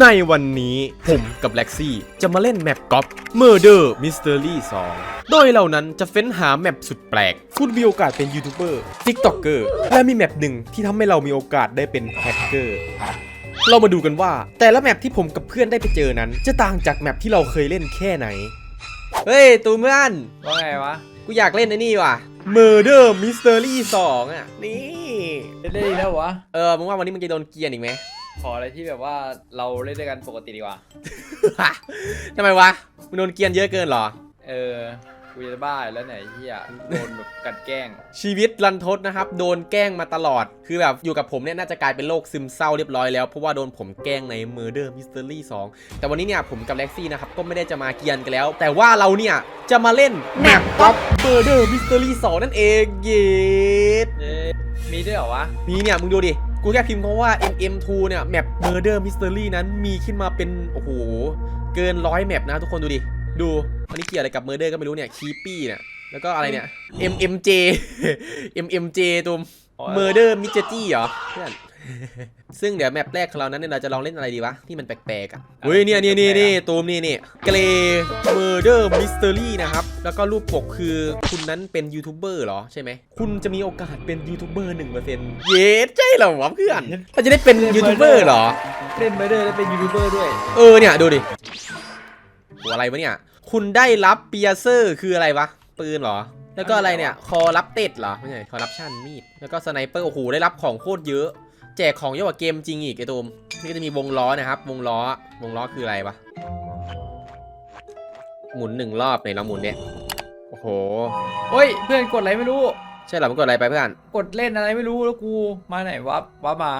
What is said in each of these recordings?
ในวันนี้ผมกับแล็กซี่จะมาเล่นแมปกอล์ฟ Murder Mystery 2 โดยเรานั้นจะเฟ้นหาแมปสุดแปลก คุณมีโอกาสเป็นยูทูบเบอร์ทิกตอกเกอร์และมีแมปหนึ่งที่ทำให้เรามีโอกาสได้เป็นแฮกเกอร์เรามาดูกันว่า แต่ละแมปที่ผมกับเพื่อนได้ไปเจอนั้น จะต่างจากแมปที่เราเคยเล่นแค่ไหน เฮ้ย ตูเมื่อนว่าไงวะ กูอยากเล่นไอ้นี่ว่ะ Murder Mystery 2 อะ นี่ เล่นได้อีกแล้ววะ เออ มึงว่าวันนี้มึงจะโดนเกรียนอีกไหม ขออะไรที่แบบว่าเราเล่นด้วยกันปกติดีกว่า ทำไมวะมึงโดนเกรียนเยอะเกินเหรอ เออ กูจะบ้าอยู่แล้วไหนเฮียโดนแบบกัดแกล้ง ชีวิตรันทดนะครับ โดนแกล้งมาตลอด คือแบบอยู่กับผมเนี่ยน่าจะกลายเป็นโรคซึมเศร้าเรียบร้อยแล้ว เพราะว่าโดนผมแกล้งใน Murder Mystery 2 แต่วันนี้เนี่ยผมกับเล็กซี่นะครับ ก็ไม่ได้จะมาเกรียนกันแล้ว แต่ว่าเราเนี่ยจะมาเล่นแมปก๊อป Murder Mystery 2 นั่นเอง เย้เอ๊ะมีด้วยเหรอวะ มีเนี่ยมึงดูดิ กูแค่พิมพ์เพราะว่า MM2 เนี่ยแมป Murder Mystery นั้นมีขึ้นมาเป็น โอ้โห เกินร้อยแมปนะทุกคนดูดิ ดู อันนี้เกี่ยวอะไรกับ Murder ก็ไม่รู้เนี่ยคีปี้เนี่ย แล้วก็อะไรเนี่ย MMJ MMJ ตุม Murder m y s t e r y เหรอเพื่อน ซึ่งเดี๋ยวแมปแรกของเรานั้นเนี่ยเราจะลองเล่นอะไรดีวะที่มันแปลกๆอะเฮ้ยเนี่ยเนี่ยเนี่ยเนี่ยตูมนี่นี่เกร Murder Mystery นะครับ แล้วก็รูปปกคือคุณนั้นเป็นยูทูบเบอร์เหรอใช่ไหม คุณจะมีโอกาสเป็นยูทูบเบอร์หนึ่งเปอร์เซ็นต์เย้ใช่เหรอวะเพื่อนเราจะได้เป็นยูทูบเบอร์เหรอ เล่นไปด้วยแล้วเป็นยูทูบเบอร์ด้วย เออเนี่ยดูดิหัวอะไรวะเนี่ย คุณได้รับเปียเซอร์คืออะไรวะปืนเหรอแล้วก็อะไรเนี่ย คอรับเต็ดเหรอ ไม่ใช่ คอรับชั่นมีด แล้วก็สไนเปอร์ โอ้โห ได้รับของโคตรเยอะ แจกของเยอะกว่าเกมจริงอีกไอ้ตูมนี่ก็จะมีวงล้อนะครับ วงล้อ วงล้อคืออะไรวะหมุนหนึ่งรอบไหนเราหมุนเนี่ยโอ้โหเฮ้ย เพื่อนกดอะไรไม่รู้ ใช่เหรอมึงกดอะไรไปเพื่อนกดเล่นอะไรไม่รู้แล้วกูมาไหนวับวับมา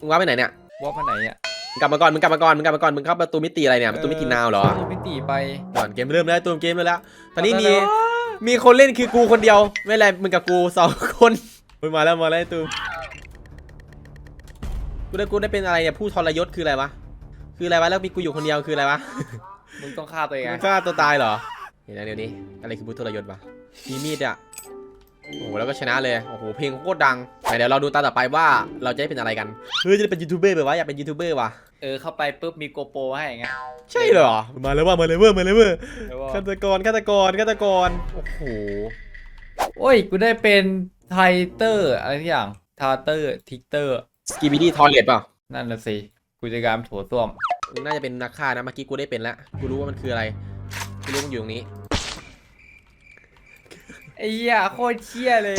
มึงว่าไปไหนเนี่ยวับมาไหนอะมึงกลับมาก่อนมึงกลับมาก่อนมึงกลับมาก่อนมึงเข้าประตูมิติอะไรเนี่ยประตูมิตินาวเหรอประตูมิติไปก่อนเกมเริ่มแล้วตูมเกมเริ่มแล้ว ตอนนี้มีแล้วมีคนเล่นคือกูคนเดียว ไม่เป็นไรมึงกับกูสองคนเฮ้ยมาแล้วมาแล้วไอ้ตูม กูได้กูได้เป็นอะไรเนี่ยผู้ทรยศคืออะไรวะ คืออะไรวะแล้วมีกูอยู่คนเดียวคืออะไรวะมึงต้องฆ่าตัวเองมึไงงฆ่าตัวตายเหรอเห็นแล้วเดี๋ยวนี้อะไรคือผู้ทรยศวะมีมีดอะโอ้โหแล้วก็ชนะเลยโอ้โหเพลงโคตรดังแต่เดี๋ยวเราดูตาต่อไปว่าเราจะได้เป็นอะไรกันเฮ้ยจะได้เป็นยูทูบเบอร์แบบว่าอยากเป็นยูทูบเบอร์วะเออเข้าไปปุ๊บมีโกโปรให้ไงใช่เหรอมาแล้วว่ามาเลยเว้ยมาเลยเว้ยแล้วก็ฆาตกรฆาตกรฆาตกรโอ้โหโอ้ยกูได้เป็นไทเตอร์อะไรทุกอย่างทาเตอร์ทิกเตอร์ สกีบิดี้ทอยเลตเปล่านั่นน่ะสิกูจะการถั่วส้วมมึงน่าจะเป็นนักฆ่านะเมื่อกี้กูได้เป็นแล้วกูรู้ว่ามันคืออะไรกูรู้มันอยู่ตรงนี้ไอ้เหี้ยโคตรเชี่ยเลย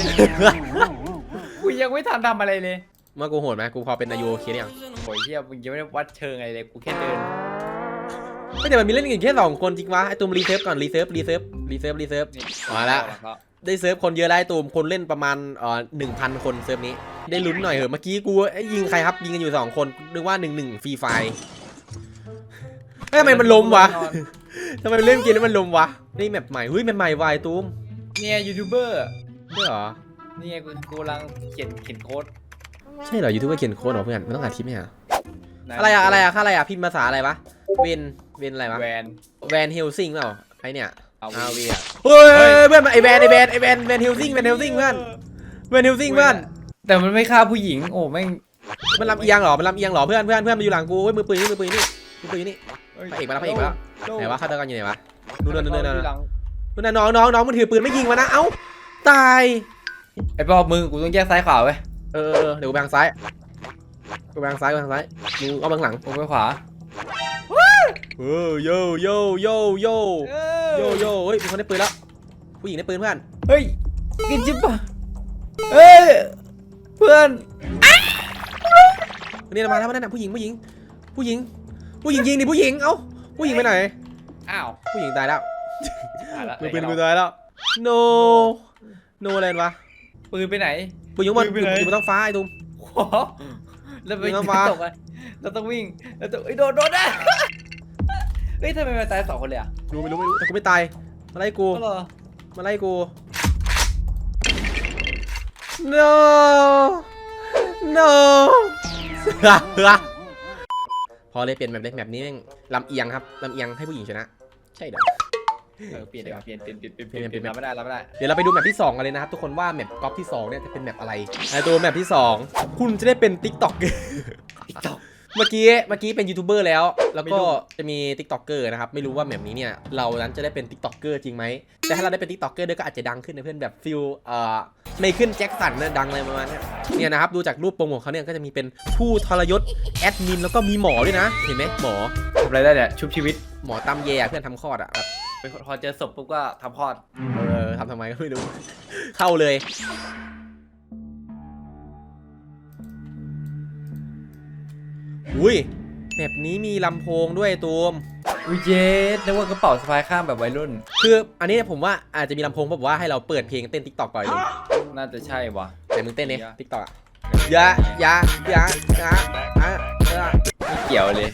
กูยังไม่ทันทำอะไรเลยเมื่อกูโหดไหมกูพอเป็นอายุโอเคหรือยังโอ้ยเหี้ยมึงยังไม่ได้วัดเชิงอะไรเลยกูแค่เดินไม่แต่มันมีเล่นกันแค่สองคนจริงวะไอตูมรีเซิร์ฟก่อนรีเซิร์ฟรีเซิร์ฟรีเซิร์ฟรีเซิร์ฟนี่มาแล้วก็ได้เซิร์ฟคนเยอะแล้วไอตูมคนเล่นประมาณเอ่อหนึ่งพันคนเซิร์ฟนี้ ได้ลุ้นหน่อยเหอะเมื่อกี้กูเอ้ยยิงใครครับ ยิงกันอยู่สองคนนึกว่าหนึ่งหนึ่งฟรีไฟทำไมมันล้มวะทำไมมันเล่นเกมแล้วมันล้มวะนี่แมปใหม่เฮ้ยแมปใหม่วายตูมเนี่ยยูทูบเบอร์ใช่เหรอนี่ไงกูกูกำลังเขียนเขียนโค้ดใช่เหรอยูทูบเบอร์เขียนโค้ดเหรอเพื่อนมันต้องอ่านคลิปไหมอะนอะไรอะอะไรอะค่าอะไรอะพิมพ์ภาษาอะไรวะเวนเวนอะไรวะแวนแวนเฮลซิงเปล่าไอเนี่ยเอาอาวีอะเฮ้ยเฮ้ยเพื่อนมาไอแวนไอแวนไอแวนแวนเฮลซิงแวนเฮลซิงเพื่อนแวนเฮลซิงเพื่อนแต่มันไม่ฆ่าผู้หญิง โอ้แม่งมันลำเอียงเหรอมันลำเอียงเหรอเพื่อนเพื่อนเพื่อนมาอยู่หลังกูเว้ยมือปืนนี่มือปืนนี่มือปืนนี่พระเอกมาแล้วพระเอกมาแล้วไหนวะฆาตกรอยู่ไหนวะนู่นนู่นนู่นนู่นหลังนู่นน่ะน้องน้องน้องมันถือปืนไม่ยิงมานะเอ้าตายไอ้ปอบมึงกูต้องแยกซ้ายขวาไว้ยเออเออเออเดี๋ยวกูไปทางซ้ายกูไปทางซ้ายกูไปทางซ้ายมึงเอาไปข้างหลังกูไปขวา เออโยโยโยโยโยโยเฮ้ยมีคนได้ปืนแล้วผู้หญิงได้ปืนเพื่อนเฮ้ยกินจิ๊บปะเฮ้ยเพื่อนนี่เรามาแล้วมาแล้วนะผู้หญิงผู้หญิง ผู้หญิง ผู้หญิงยิงดิผู้หญิงเอ้าผู้หญิงไปไหนอ้าวผู้หญิงตายแล้วตายละมือปืนมือตายแล้ว no no อะไรวะปืนไปไหนปืนอยุ่งมันปืนไปไหนอยู่บนท้องฟ้าไอ้ตุ้มโอ้โหแล้วไปยิงน้ำฟ้าตกอะเราต้องวิ่งเราต้องเอ้ยโดนโดนนะ เฮ้ยทำไมมาตายสองคนเลยอะรู้ไม่รู้ไม่รู้แต่กูไม่ตาย มาไล่กู ก็เหรอมาไล่กู no no พอเลยเปลี่ยนแบบเล็กแบบนี้แม่งลำเอียงครับลำเอียงให้ผู้หญิงชนะ ใช่เด้อเออเปลี่ยนดีกว่าเปลี่ยนเปลี่ยนเปลี่ยนเปลี่ยนเปลี่ยนเปลี่ยนรับไม่ได้รับไม่ได้เดี๋ยวเราไปดูแมปที่2กันเลยนะครับทุกคนว่าแมปกอล์ฟที่2เนี่ยจะเป็นแมปอะไรไอตัวแมปที่ 2 คุณจะได้เป็น TikTok ติ๊กต็อก เมื่อกี้เมื่อกี้เป็นยูทูบเบอร์แล้ว แล้วก็จะมีทิกตอกเกอร์นะครับ ไม่รู้ว่าแบบนี้เนี่ย เรานั้นจะได้เป็นทิกตอกเกอร์จริงไหม แต่ถ้าเราได้เป็นทิกตอกเกอร์ด้วยก็อาจจะดังขึ้นนะเพื่อนแบบฟิลเอ่อไมเคิลแจ็คสันเนี่ยดังอะไรประมาณเนี้ยเนี่ยนะครับ ดูจากรูปโปรโมทเขาเนี่ยก็จะมีเป็นผู้ทรยศแอดมินแล้วก็มีหมอด้วยนะ เห็นไหมหมอทำอะไรได้เนี่ยชุบชีวิตหมอตำแยอะเพื่อนทำคลอดอะแบบไปพอเจอศพปุ๊บก็ทำคลอดเออทำทำไมก็ไม่รู้ เข้าเลย อุ้ยแบบนี้มีลำโพงด้วยตูมวิเจสนึกว่ากระเป๋าสะพายข้างแบบวัยรุ่น คืออันนี้ผมว่าอาจจะมีลำโพงแบบว่าให้เราเปิดเพลงเต้นทิกตอกก่อนเลยน่าจะใช่วะแต่มึงเต้นเนี่ยอย่าทิกตอกอะยะยะยะยะอะอะไม่เกี่ยวเลย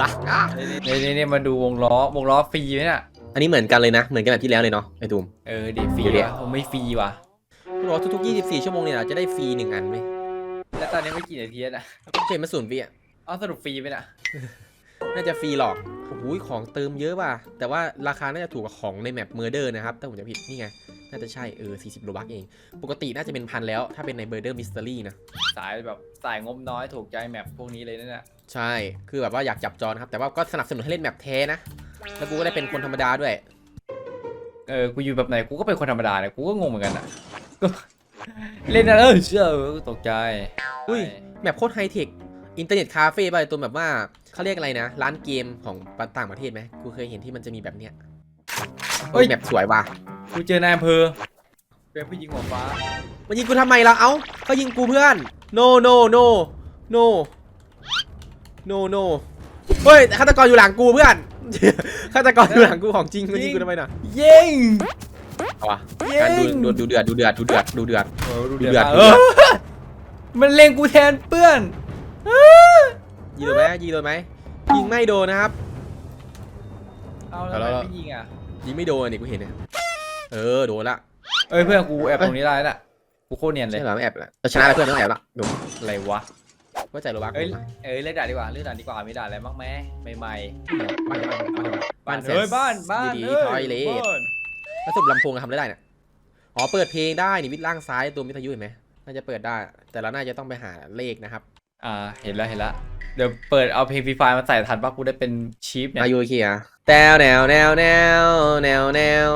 อะนี่นี่นี่มาดูวงล้อวงล้อฟรีไหมน่ะอันนี้เหมือนกันเลยนะ เหมือนกันแบบที่แล้วเลยเนาะไอ้ตูมเออดิฟรีเดี๋ยวดิวะผมไม่ฟรีวะคุณบอกว่าทุกๆ 24 ชั่วโมงเนี่ยเราจะได้ฟรีหนึ่งอันไหมแล้วตอนนี้ไม่กี่นาทีแล้วนะเข็มมาศูนย์วิอะ เอาสรุปฟรีไหมน่ะน่าจะฟรีหรอกโอ้โหของเติมเยอะป่ะ แต่ว่าราคาน่าจะถูกกว่าของในแมปเมอร์เดอร์นะครับ ถ้าผมจะผิด นี่ไง น่าจะใช่ เออ 40โลบักเอง ปกติน่าจะเป็นพันแล้ว ถ้าเป็นในเมอร์เดอร์มิสเตอรี่นะ สายแบบสายงบน้อยถูกใจแมปพวกนี้เลยนั่นน่ะใช่ คือแบบว่าอยากจับจอนะครับ แต่ว่าก็สนับสนุนให้เล่นแมปแท้นะ แล้วกูก็ได้เป็นคนธรรมดาด้วย เออ กูอยู่แบบไหน กูก็เป็นคนธรรมดาเนี่ยกูก็งงเหมือนกันอะก็เล่นนะเออเชื่อเออตกใจ อุ้ย แมปโคตรไฮเทค อินเทอร์เน็ตคาเฟ่ป่ะไอ้ตัวแบบว่าเขาเรียกอะไรนะ ร้านเกมของต่างประเทศไหมกูเคยเห็นที่มันจะมีแบบเนี้ยเฮ้ยแมปสวยว่ะกูเจอนายอำเภอเป็นผู้หญิงหัวฟ้ามันยิงกูทำไมล่ะเอ้าเขายิงกูเพื่อน no no no no no no เฮ้ยฆาตกรอยู่หลังกูเพื่อนฆาตกรอยู่หลังกูของจริงมันยิงกูทำไมน่ะยิงเอาวะการดูดูดูเดือดดูเดือดดูเดือดดูเดือดเออดูดูเดืเดืออดดเออมันเล็งกูแทนเพื่อน ยิงโดนไหมยิงโดนไหมยิงไม่โดนนะครับ เอาแล้วแล้วทำไมไม่ยิงอะ ยิงไม่โดนนี่กูเห็นเนี่ยเออโดนละเอ้ยเพื่อนกูแอบตรงนี้ได้น่ะ กูโคตรเนียนเลย ใช่เหรอไม่แอบละจะชนะแล้วเพื่อนต้องแอบละดูอะไรวะ ว่าใจโรบักเอ้ย เอ้ยเลือกด่าดีกว่าเลือกด่าดีกว่ามีด่าอะไรบ้างไหมใหม่บ้านบ้านบ้านๆบ้านแสเฮ้ยบ้านบ้านดีเอ้ๆทอยเลบ้านแล้วสรุปลำโพงทำได้ได้เนี่ยอ๋อเปิดเพลงได้นี่วิดล่างซ้ายตัววิทยุเห็นไหมน่าจะเปิดได้ แต่เราน่าจะต้องไปหาเลขนะครับ อ่า เห็นแล้วเห็นแล้วเดี๋ยวเปิดเอาเพลงฟรีไฟมาใส่ทันปะกูได้เป็นชีฟเนี่ยอายุเคียแตวแนวแนวแนวแนวแนว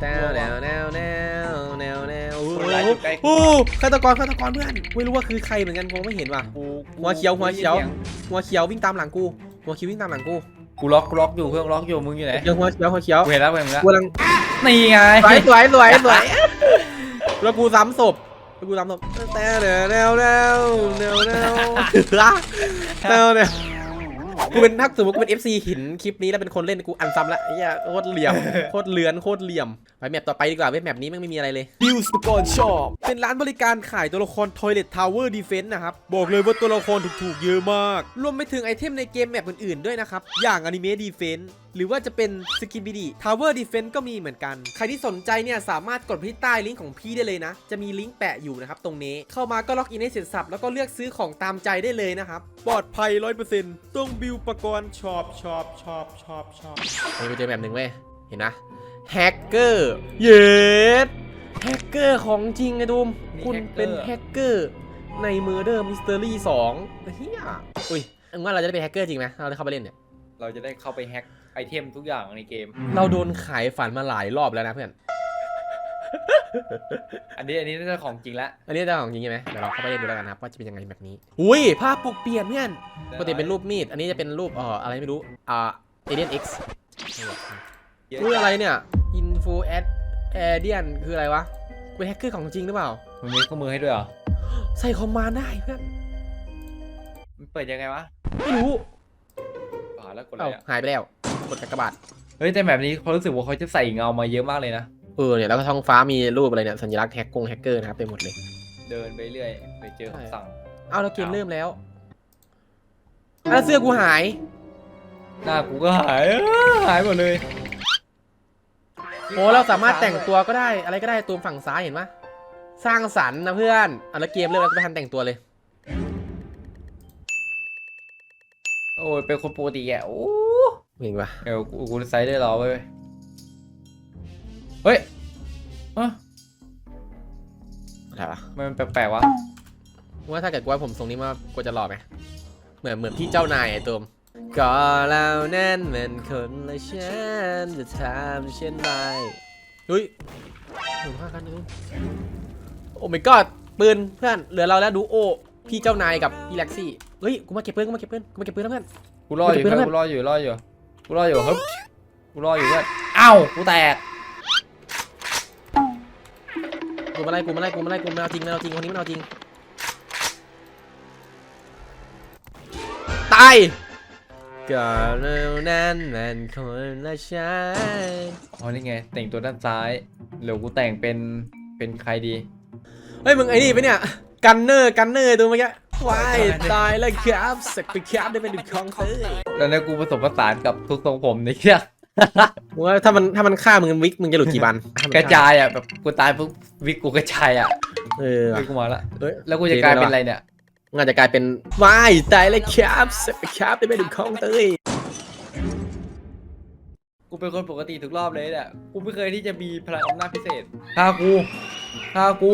แตวแนวแนวแนวแนวแนวคนร้ายอยู่ใกล้กูโอ้ฆาตกรฆาตกรเพื่อนไม่รู้ว่าคือใครเหมือนกันมองไม่เห็นว่ะกูหัวเขียวหัวเขียวหัวเขียววิ่งตามหลังกูหัวเขียววิ่งตามหลังกูกูล็อกกูล็อกอยู่เพื่อนล็อกอยู่มึงอยู่ไหนเขียวหัวเขียวหัวเขียวกูเห็นแล้วกูเห็นแล้วกูกำลังนี่ไงสวยสวยสวยสวยแล้วกูซ้ำศพแล้ว กูซ้ำศพแต่แนวแนวแนวแนวแนวแนวแนวกูเป็นถ้าสมมติกูเป็น FC เห็นคลิปนี้แล้วเป็นคนเล่นกูอันซ้ำละไอ้เหี้ยโคตรเหลี่ยมโคตรเลือนโคตรเหลี่ยมไปแมปต่อไปดีกว่าเว็บแมปนี้แม่งไม่มีอะไรเลยดิวสกอนช็อปเป็นร้านบริการขายตัวละคร Toilet Tower Defense นะครับ บอกเลยว่าตัวละครถูกๆเยอะมาก รวมไปถึงไอเทมในเกมแมปอื่นๆด้วยนะครับ อย่างอนิเมะดีเฟนหรือว่าจะเป็นสกิบิดีทาวเวอร์ดีเฟนต์ก็มีเหมือนกัน ใครที่สนใจเนี่ยสามารถกดไปที่ใต้ลิงก์ของพี่ได้เลยนะ จะมีลิงก์แปะอยู่นะครับตรงนี้เข้ามาก็ล็อกอินให้เสร็จสับแล้วก็เลือกซื้อของตามใจได้เลยนะครับปลอดภัย 100%ต้องบิวประกรณ์ชอบชอบชอบชอบชอบนี่ไปเจอแบบหนึ่งเว้ยเห็นนะแฮกเกอร์เยสแฮกเกอร์ของจริงไงดูมคุณเป็นแฮกเกอร์ใน Murder Mystery 2เฮียอุ้ยมึงว่าเราจะได้เป็นแฮกเกอร์จริงไหมถ้าเราได้เข้าไปเล่นเนี่ย เราจะได้เข้าไปแฮ็กไอเทมทุกอย่างในเกม เราโดนขายฝันมาหลายรอบแล้วนะเพื่อน อันนี้อันนี้น่าจะของจริงละอันนี้จะของจริงใช่ไหมเดี๋ยวเราเข้าไปเล่นดูแล้วกันนะครับว่าจะเป็นยังไงแบบนี้ อุ้ยภาพปกเปลี่ยนเพื่อนปกติเป็นรูปมีด อันนี้จะเป็นรูปเอ่ออะไรไม่รู้ อ่า Alien X เยอะอุ้ยอะไรเนี่ย Info at Alien คืออะไรวะเป็นแฮกเกอร์ของจริงหรือเปล่า มันมีเครื่องมือให้ด้วยเหรอ ใส่คอมมานด์ได้เพื่อน มันเปิดยังไงวะ ไม่รู้ป่า แล้วกดอะไรเอ้าอะหายไปแล้วกดกากบาทเฮ้ยแต่แบบนี้เขารู้สึกว่าเขาจะใส่เงามาเยอะมากเลยนะ เออเนี่ยแล้วก็ท้องฟ้ามีรูปอะไรเนี่ยสัญลักษณ์แฮกกงแฮกเกอร์นะครับเต็มหมดเลย เดินไปเรื่อยไปเจอคำสั่ง เอ้าแล้วเกมเริ่มแล้วอ้าวเสื้อกูหาย หน้ากูก็หายเอ้อหายหมดเลยโอ้เราสามารถแต่งตัวก็ได้อะไรก็ได้ตัวฝั่งซ้ายเห็นปะสร้างสรรค์นะเพื่อนอะแล้วเกมเริ่มแล้วก็ไม่ทันแต่งตัวเลย โอ้ ยเป็นคนปกติแกโอ้เห็นปะเดี๋ยวกูกูไซด์ได้รอไว้เว้ยเฮ้ยเอ้ออะไรวะทำไมมันแปลกๆวะว่าถ้าเกิดกูว่าผมทรงนี้มากูจะหล่อไหมเหมือนเหมือนพี่เจ้านายไอ้ตูมก็เรานั้นเป็นคนละฉันจะทำเช่นไรเฮ้ยหนุนฆ่ากันเลยโอ้ my god ปืนเพื่อนเหลือเราแล้วดูโอ พี่เจ้านายกับพี่แล็กซี่เฮ้ยกูมาเก็บปืนกูมาเก็บปืนกูมาเก็บปืนแล้วเพื่อน กูรออยู่มันจะเพื่เป็นอนกูรออยู่รออยู่กูรออยู่ครับกูรออยู่เพื่อนเอ้ากูแตกกูมาไล่กูมาไล่กูมาไล่กูมาเอาจริงมาเอาจริงคนนี้มันเอาจริงตายก็เรานั้นมันคนละฉันอ๋อนี่ไง แต่งตัวด้านซ้ายเดี๋ยวกูแต่งเป็นเป็นใครดี เฮ้ยมึงไอ้นี่ปะเนี่ย กันเนอร์กันเนอร์ตัวเมื่อกี้วายตายแล้วครับสักไปครับได้เป็นดูคองเต้ยแล้วเนี่ยกูผสมผสานกับทุกทรงผมนี่เนี่ยมึงว่าถ้ามันถ้ามันฆ่ามึงวิกมึงจะหลุดกี่บันถ้มันกระจายอะแบบกูตายปุ๊บวิกกูกระจายอะเออวิกกูมาละเฮ้ยแล้วกูจะกลายเป็นอะไรเนี่ยมึงอาจจะกลายเป็นวายตายแล้วครับสักไปครับได้เป็นดูคองเต้ยกูเป็นคนปกติทุกรอบเลยเนี่ยกูไม่เคยที่จะมีพลังอำนาจพิเศษฆ่ากูฆ่ากู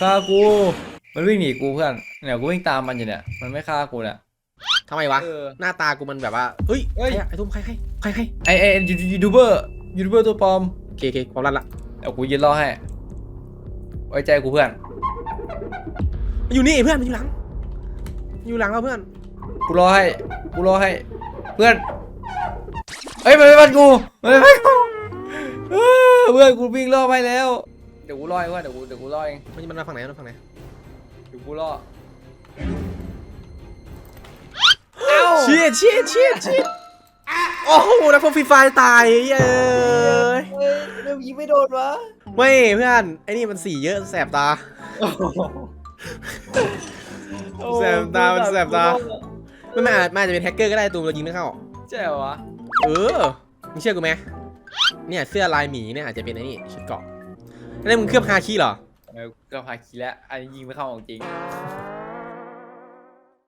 ฆ่ากู มันวิ่งหนีกูเพื่อน เนี่ยกูวิ่งตามมันอยู่เนี่ย มันไม่ฆ่ากูเนี่ย ทำไมวะ เออหน้าตากูมันแบบว่าเฮ้ยเฮ้ย ใครอะไอ้ทุ่มใครใครใครใครไอไอไอ้ยูยูทูบเบอร์ยูทูบเบอร์ตัวปลอม โอเคโอเคความรันละเดี๋ยวกูยืนรอให้ ไว้ใจกูเพื่อน มันอยู่นี่เพื่อนมันอยู่หลังมันอยู่หลังเราเพื่อน กูรอให้ กูรอให้ เพื่อนเฮ้ยมันไม่ฟันกู มันไม่ฟันกูเออเพื่อนกูวิ่งรอบไปแล้ว เดี๋ยวกูรอเองเพื่อนเดี๋ยวกูเดี๋ยวกูรอเองมันมันมาฝั่งไหนมันมาฝั่งไหนเดี๋ยวกูรอเชียเชียเชียเชียโอ้โหนักพวกฟรีไฟตายเย้ยเริ่มยิงไม่โดนวะไม่เพื่อนไอ้นี่มันสีเยอะแสบตา แสบตามันแสบตา ไม่ไม่อาจมันอาจจะเป็นแฮกเกอร์ก็ได้ตูมเรายิงไม่เข้าใช่เหรอวะเออมึงเชื่อกูไหมเนี่ยเสื้อลายหมีเนี่ยอาจจะเป็นไอ้นี่ชุดเกราะ แล้วมึงเคลือบฮาคีเหรอ เออก็พาคีแล้วอันนี้ยิงไม่เข้าของจริง